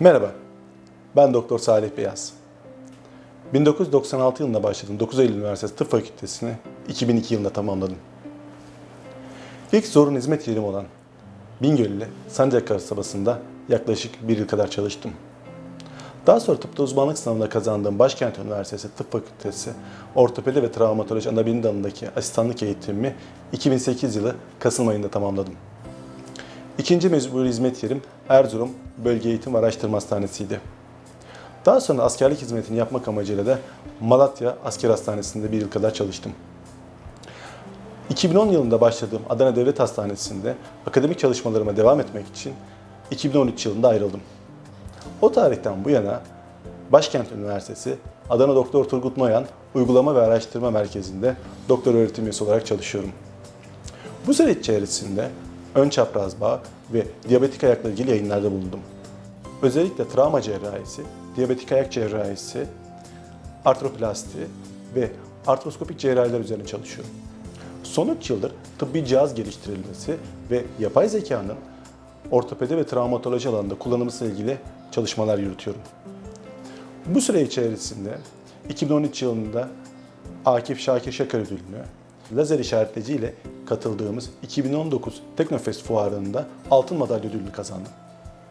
Merhaba, ben Doktor Salih Beyaz. 1996 yılında başladım 9 Eylül Üniversitesi Tıp Fakültesini 2002 yılında tamamladım. İlk zorun hizmet yerim olan Bingöl ile Sancak kasabasında yaklaşık bir yıl kadar çalıştım. Daha sonra tıpta uzmanlık sınavında kazandığım Başkent Üniversitesi Tıp Fakültesi Ortopedi ve Travmatoloji Anabilim Dalı'ndaki asistanlık eğitimimi 2008 yılı Kasım ayında tamamladım. İkinci mecburi hizmet yerim Erzurum Bölge Eğitim Araştırma Hastanesi'ydi. Daha sonra askerlik hizmetini yapmak amacıyla da Malatya Asker Hastanesi'nde bir yıl kadar çalıştım. 2010 yılında başladığım Adana Devlet Hastanesi'nde akademik çalışmalarıma devam etmek için 2013 yılında ayrıldım. O tarihten bu yana Başkent Üniversitesi Adana Doktor Turgut Noyan Uygulama ve Araştırma Merkezi'nde doktor öğretim üyesi olarak çalışıyorum. Bu süreç içerisinde ön çapraz bağ ve diyabetik ayakla ilgili yayınlarda bulundum. Özellikle travma cerrahisi, diyabetik ayak cerrahisi, artroplasti ve artroskopik cerrahiler üzerine çalışıyorum. Son 3 yıldır tıbbi cihaz geliştirilmesi ve yapay zekanın ortopedi ve travmatoloji alanında kullanılması ilgili çalışmalar yürütüyorum. Bu süre içerisinde 2013 yılında Akif Şakir Şakar Ödülünü, lazer işaretleyici ile katıldığımız 2019 Teknofest fuarında altın madalya ödülünü kazandım.